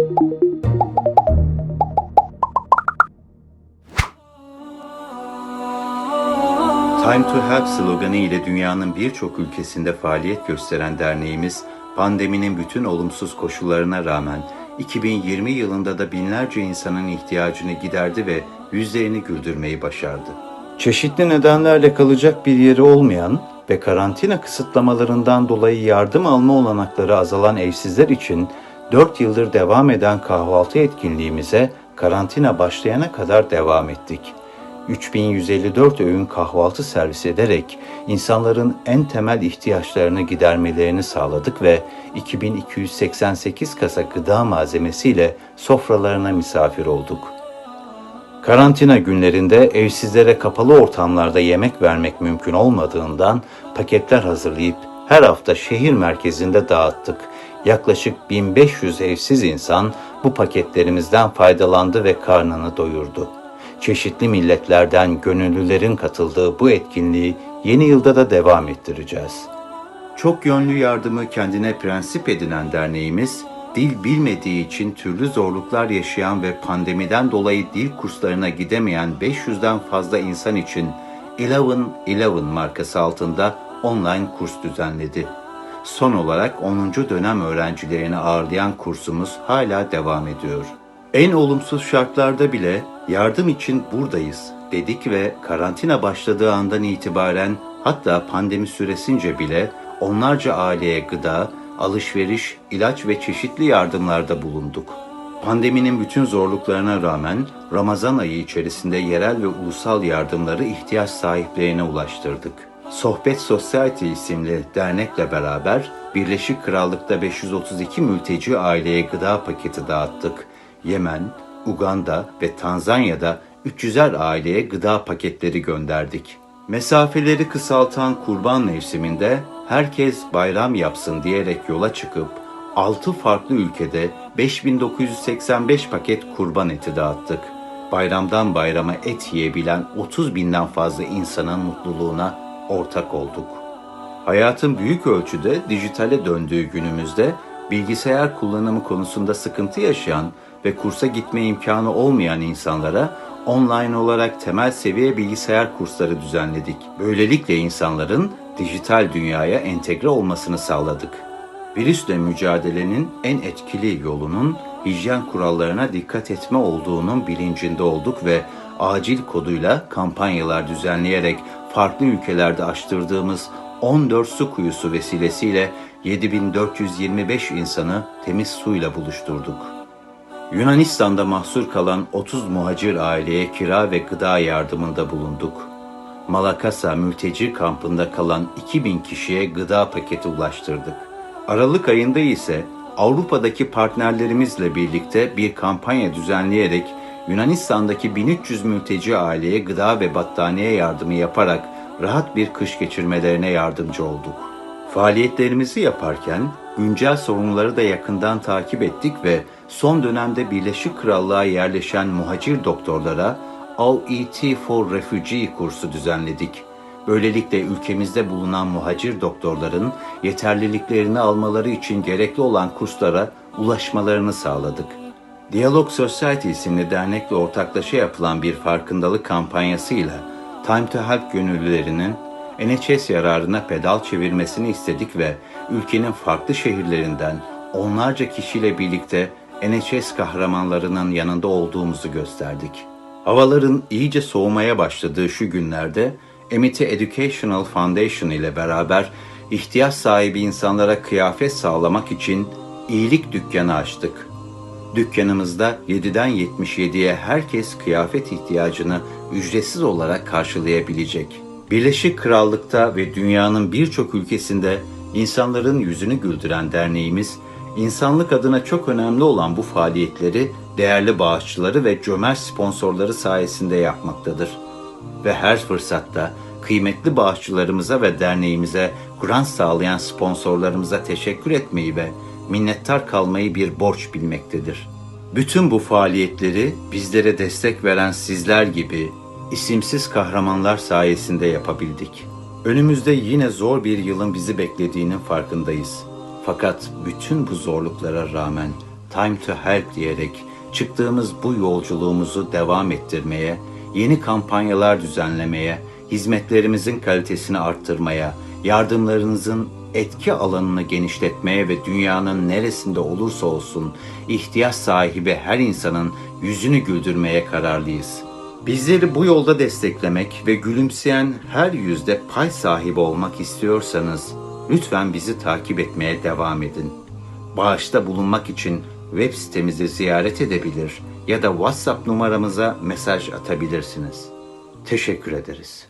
Time to Help sloganı ile dünyanın birçok ülkesinde faaliyet gösteren derneğimiz, pandeminin bütün olumsuz koşullarına rağmen 2020 yılında da binlerce insanın ihtiyacını giderdi ve yüzlerini güldürmeyi başardı. Çeşitli nedenlerle kalacak bir yeri olmayan ve karantina kısıtlamalarından dolayı yardım alma olanakları azalan evsizler için 4 yıldır devam eden kahvaltı etkinliğimize karantina başlayana kadar devam ettik. 3154 öğün kahvaltı servis ederek insanların en temel ihtiyaçlarını gidermelerini sağladık ve 2288 kasa gıda malzemesiyle sofralarına misafir olduk. Karantina günlerinde evsizlere kapalı ortamlarda yemek vermek mümkün olmadığından paketler hazırlayıp her hafta şehir merkezinde dağıttık. Yaklaşık 1500 evsiz insan bu paketlerimizden faydalandı ve karnını doyurdu. Çeşitli milletlerden gönüllülerin katıldığı bu etkinliği yeni yılda da devam ettireceğiz. Çok yönlü yardımı kendine prensip edinen derneğimiz, dil bilmediği için türlü zorluklar yaşayan ve pandemiden dolayı dil kurslarına gidemeyen 500'den fazla insan için Eleven Eleven markası altında online kurs düzenledi. Son olarak 10. dönem öğrencilerini ağırlayan kursumuz hala devam ediyor. En olumsuz şartlarda bile yardım için buradayız dedik ve karantina başladığı andan itibaren hatta pandemi süresince bile onlarca aileye gıda, alışveriş, ilaç ve çeşitli yardımlarda bulunduk. Pandeminin bütün zorluklarına rağmen Ramazan ayı içerisinde yerel ve ulusal yardımları ihtiyaç sahiplerine ulaştırdık. Sohbet Society isimli dernekle beraber Birleşik Krallık'ta 532 mülteci aileye gıda paketi dağıttık. Yemen, Uganda ve Tanzanya'da 300'er aileye gıda paketleri gönderdik. Mesafeleri kısaltan kurban mevsiminde herkes bayram yapsın diyerek yola çıkıp 6 farklı ülkede 5985 paket kurban eti dağıttık. Bayramdan bayrama et yiyebilen 30 binden fazla insanın mutluluğuna ortak olduk. Hayatın büyük ölçüde dijitale döndüğü günümüzde bilgisayar kullanımı konusunda sıkıntı yaşayan ve kursa gitme imkanı olmayan insanlara online olarak temel seviye bilgisayar kursları düzenledik. Böylelikle insanların dijital dünyaya entegre olmasını sağladık. Virüsle mücadelenin en etkili yolunun hijyen kurallarına dikkat etme olduğunun bilincinde olduk ve acil koduyla kampanyalar düzenleyerek farklı ülkelerde açtırdığımız 14 su kuyusu vesilesiyle 7425 insanı temiz suyla buluşturduk. Yunanistan'da mahsur kalan 30 muhacir aileye kira ve gıda yardımında bulunduk. Malakasa mülteci kampında kalan 2000 kişiye gıda paketi ulaştırdık. Aralık ayında ise Avrupa'daki partnerlerimizle birlikte bir kampanya düzenleyerek Yunanistan'daki 1300 mülteci aileye gıda ve battaniye yardımı yaparak rahat bir kış geçirmelerine yardımcı olduk. Faaliyetlerimizi yaparken güncel sorunları da yakından takip ettik ve son dönemde Birleşik Krallığa yerleşen muhacir doktorlara OET for Refugee kursu düzenledik. Böylelikle ülkemizde bulunan muhacir doktorların yeterliliklerini almaları için gerekli olan kurslara ulaşmalarını sağladık. Diyalog Society isimli dernekle ortaklaşa yapılan bir farkındalık kampanyasıyla Time to Help gönüllülerinin NHS yararına pedal çevirmesini istedik ve ülkenin farklı şehirlerinden onlarca kişiyle birlikte NHS kahramanlarının yanında olduğumuzu gösterdik. Havaların iyice soğumaya başladığı şu günlerde Amity Educational Foundation ile beraber ihtiyaç sahibi insanlara kıyafet sağlamak için iyilik dükkanı açtık. Dükkanımızda 7'den 77'ye herkes kıyafet ihtiyacını ücretsiz olarak karşılayabilecek. Birleşik Krallık'ta ve dünyanın birçok ülkesinde insanların yüzünü güldüren derneğimiz, insanlık adına çok önemli olan bu faaliyetleri değerli bağışçıları ve cömert sponsorları sayesinde yapmaktadır. Ve her fırsatta kıymetli bağışçılarımıza ve derneğimize grant sağlayan sponsorlarımıza teşekkür etmeyi ve minnettar kalmayı bir borç bilmektedir. Bütün bu faaliyetleri bizlere destek veren sizler gibi isimsiz kahramanlar sayesinde yapabildik. Önümüzde yine zor bir yılın bizi beklediğinin farkındayız. Fakat bütün bu zorluklara rağmen Time to Help diyerek çıktığımız bu yolculuğumuzu devam ettirmeye, yeni kampanyalar düzenlemeye, hizmetlerimizin kalitesini arttırmaya, yardımlarınızın etki alanını genişletmeye ve dünyanın neresinde olursa olsun ihtiyaç sahibi her insanın yüzünü güldürmeye kararlıyız. Bizleri bu yolda desteklemek ve gülümseyen her yüzde pay sahibi olmak istiyorsanız lütfen bizi takip etmeye devam edin. Bağışta bulunmak için web sitemizi ziyaret edebilir ya da WhatsApp numaramıza mesaj atabilirsiniz. Teşekkür ederiz.